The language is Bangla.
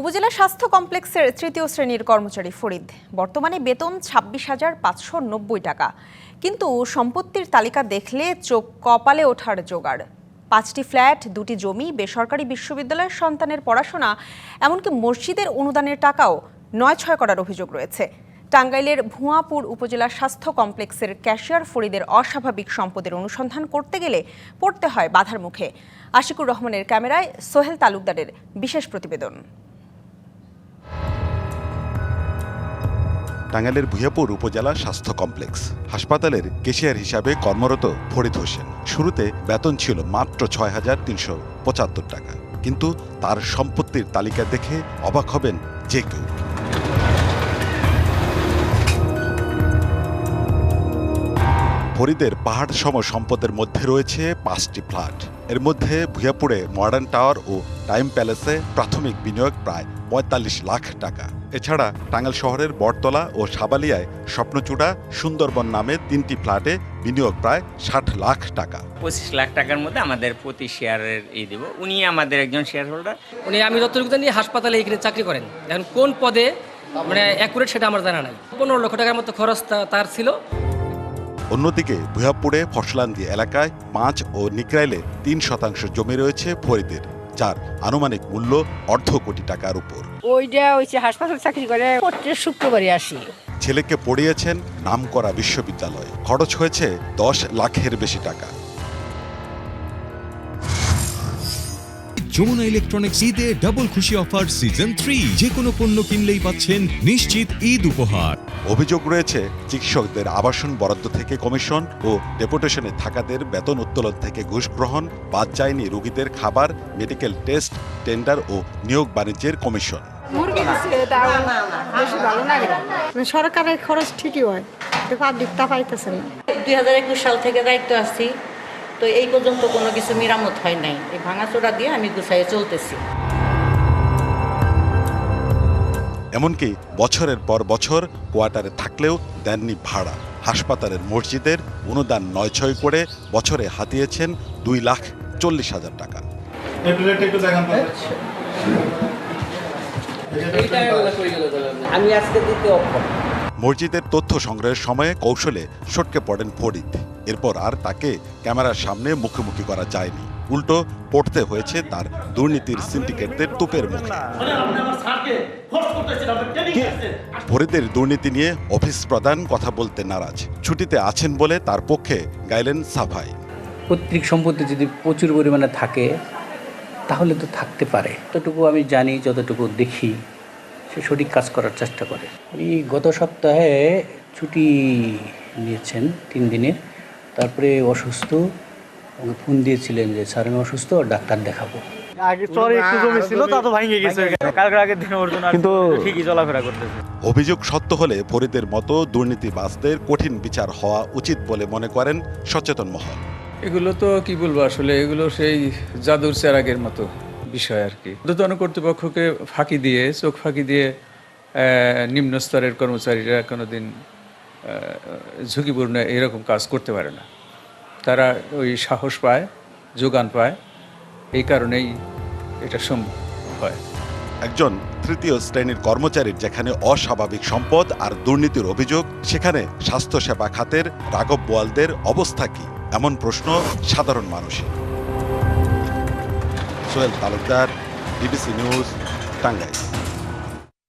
উপজেলা স্বাস্থ্য কমপ্লেক্সের তৃতীয় শ্রেণির কর্মচারী ফরিদ। বর্তমানে বেতন ছাব্বিশ হাজার পাঁচশো নব্বই টাকা। কিন্তু সম্পত্তির তালিকা দেখলে চোখ কপালে ওঠার জোগাড়। পাঁচটি ফ্ল্যাট, দুটি জমি, বেসরকারি বিশ্ববিদ্যালয়ের সন্তানের পড়াশোনা, এমনকি মসজিদের অনুদানের টাকাও নয় ছয় করার অভিযোগ রয়েছে। টাঙ্গাইলের ভুয়াপুর উপজেলা স্বাস্থ্য কমপ্লেক্সের ক্যাশিয়ার ফরিদের অস্বাভাবিক সম্পদের অনুসন্ধান করতে গেলে পড়তে হয় বাধার মুখে। আশিকুর রহমানের ক্যামেরায় সোহেল তালুকদারের বিশেষ প্রতিবেদন। টাঙ্গাইলের ভুয়াপুর উপজেলা স্বাস্থ্য কমপ্লেক্স। হাসপাতালের কেশিয়ার হিসাবে কর্মরত ফরিদ হোসেন। শুরুতে বেতন ছিল মাত্র ছয় হাজার তিনশো পঁচাত্তর টাকা। কিন্তু তার সম্পত্তির তালিকা দেখে অবাক হবেন যে কেউ। ফরিদের পাহাড় সম সম্পদের মধ্যে রয়েছে পাঁচটি ফ্ল্যাট। এর মধ্যে ভুয়াপুরে মডার্ন টাওয়ার ও টাইম প্যালেসে প্রাথমিক বিনিয়োগ প্রায় পঁয়তাল্লিশ লাখ টাকা। এছাড়া টাঙ্গাইল শহরের বটতলা ও সাবালিয়ায় স্বপ্নচূড়া সুন্দরবন নামে তিনটি ফ্ল্যাটে বিনিয়োগ প্রায় ষাট লাখ টাকা। পঁচিশ লাখ টাকার মধ্যে আমাদের প্রতি শেয়ারের ই দেব। উনি আমাদের একজন শেয়ার হোল্ডার উনি আমি যতটুকু জানি হাসপাতালে এখানে চাকরি করেন। এখন কোন পদে মানে অ্যাকুরেট সেটা আমার জানা নাই। পনেরো লক্ষ টাকার মতো খরচ তা- তার ছিল। অন্যদিকে ভুয়াপুরে ফসলান্দি এলাকায় পাঁচ ও নিকরাইলে তিন শতাংশ জমি রয়েছে ফরিদের যার আনুমানিক মূল্য অর্ধ কোটি টাকার উপর। ওইটা হচ্ছে হাসপাতাল চাকরি করে প্রত্যেক শুক্রবারে আসি। ছেলেকে পড়িয়েছেন নামকরা বিশ্ববিদ্যালয়। খরচ হয়েছে দশ লাখের বেশি টাকা। যমুনা ইলেকট্রনিক্স ঈদে ডাবল খুশি অফার সিজন থ্রি যে কোনো পণ্য কিনলেই পাচ্ছেন নিশ্চিত ঈদ উপহার। অভিযোগ রয়েছে চিকিৎসকদের আবাসন বরাদ্দ থেকে কমিশন ও ডেপুটেশনে থাকাদের বেতন উত্তোলন থেকে ঘুষ গ্রহণ বাদ যায়নি রোগীদের খাবার মেডিকেল টেস্ট টেন্ডার ও নিয়োগ বাণিজ্যের কমিশন। মুরগি দিচ্ছে তাও বেশি ভালো লাগে না। সরকারের খরচ ঠিকই হয়। পাবলিক তা পাইতেছে না। দুই হাজার একুশ সাল থেকে দায়িত্ব আছি। তো এই পর্যন্ত কোনো কিছু মেরামত হয় নাই। এই ভাঙাচোরা দিয়ে আমি গুছাইয়ে চলতেছি। এমনকি বছরের পর বছর কোয়ার্টারে থাকলেও দেননি ভাড়া। হাসপাতালের মসজিদের অনুদান নয় ছয় করে বছরে হাতিয়েছেন দুই লাখ চল্লিশ হাজার টাকা। আমি আজকে দিতে মসজিদের তথ্য সংগ্রহের সময়ে কৌশলে সটকে পড়েন ফরিদ। এরপর আর তাকে ক্যামেরার সামনে মুখোমুখি করা যায়নি। উল্টো পড়তে হয়েছে তার দুর্নীতির সিন্ডিকেটদের তুপের মুখে। ফরিদের দুর্নীতি নিয়ে অফিস প্রধান কথা বলতে নারাজ। ছুটিতে আছেন বলে তার পক্ষে গাইলেন সাভাই। পৈতৃক সম্পত্তি যদি প্রচুর পরিমাণে থাকে তাহলে তো থাকতে পারে। যতটুকু আমি জানি যতটুকু দেখি সে সঠিক কাজ করার চেষ্টা করে। উনি গত সপ্তাহে ছুটি নিয়েছেন তিন দিনের। তারপরে অসুস্থ ফোন দিয়েছিলেন যে স্যার আমি অসুস্থ ডাক্তার দেখাবো। আগে চরে একটু জমি ছিল তা তো ভাঙে গেছে। কালকে আগের দিনে ওর জন্য কিন্তু ঠিকই চলাফেরা অভিযোগ সত্য হলে ফরিদের মতো দুর্নীতিবাজদের কঠিন বিচার হওয়া উচিত বলে মনে করেন সচেতন মহল। এগুলো তো কি বলব আসলে এগুলো সেই জাদুর চেরাগের মতো বিষয় আর কি। ঊর্ধ্বতন কর্তৃপক্ষকে ফাঁকি দিয়ে চোখ ফাঁকি দিয়ে আহ, নিম্ন স্তরের কর্মচারীরা কোনোদিন ঝুঁকিপূর্ণ এরকম কাজ করতে পারে না। তারা ওই সাহস পায়, যোগান পায়, এই কারণেই এটা সম্ভব হয়। একজন তৃতীয় শ্রেণির কর্মচারীর যেখানে অস্বাভাবিক সম্পদ আর দুর্নীতির অভিযোগ, সেখানে স্বাস্থ্যসেবা খাতের রাঘব বোয়ালদের অবস্থা কি? এমন প্রশ্ন সাধারণ মানুষের সোহেল তালুকদার, বিবিসি নিউজ, টাঙ্গাইল।